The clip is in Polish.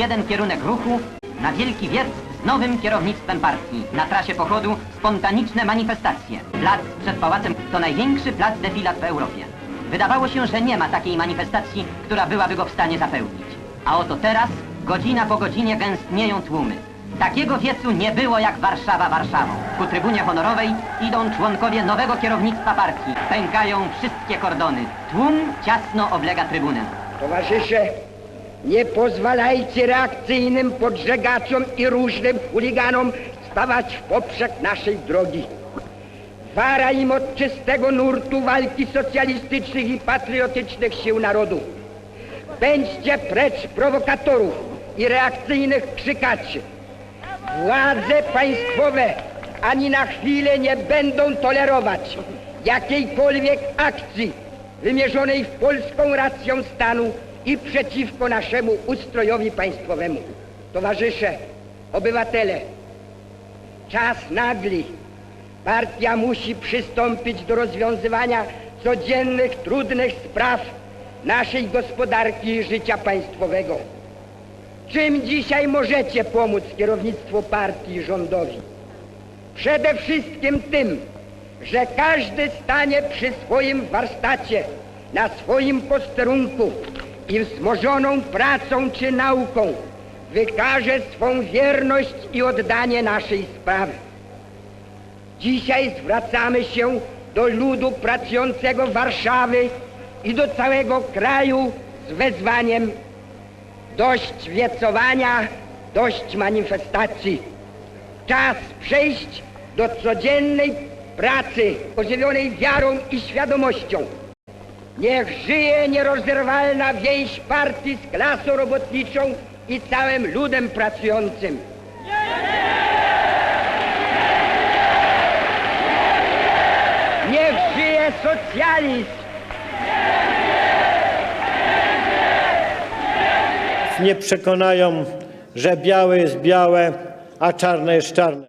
jeden kierunek ruchu na Wielki Wiec z nowym kierownictwem partii. Na trasie pochodu spontaniczne manifestacje. Plac przed pałacem to największy plac defilat w Europie. Wydawało się, że nie ma takiej manifestacji, która byłaby go w stanie zapełnić. A oto teraz, godzina po godzinie gęstnieją tłumy. Takiego wiecu nie było jak Warszawa Warszawą. Ku trybunie honorowej idą członkowie nowego kierownictwa partii. Pękają wszystkie kordony. Tłum ciasno oblega trybunę. Towarzysze, nie pozwalajcie reakcyjnym podżegaczom i różnym chuliganom stawać w poprzek naszej drogi. Wara im od czystego nurtu walki socjalistycznych i patriotycznych sił narodu. Pędźcie precz prowokatorów i reakcyjnych krzykaczy. Władze państwowe ani na chwilę nie będą tolerować jakiejkolwiek akcji wymierzonej w polską racją stanu i przeciwko naszemu ustrojowi państwowemu. Towarzysze, obywatele, czas nagli. Partia musi przystąpić do rozwiązywania codziennych, trudnych spraw naszej gospodarki i życia państwowego. Czym dzisiaj możecie pomóc kierownictwu partii rządowi? Przede wszystkim tym, że każdy stanie przy swoim warsztacie, na swoim posterunku i wzmożoną pracą czy nauką wykaże swą wierność i oddanie naszej sprawy. Dzisiaj zwracamy się do ludu pracującego Warszawy i do całego kraju z wezwaniem dość wiecowania, dość manifestacji. Czas przejść do codziennej pracy ożywionej wiarą i świadomością. Niech żyje nierozerwalna więź partii z klasą robotniczą i całym ludem pracującym. Niech żyje socjalizm! nie przekonają, że białe jest białe, a czarne jest czarne.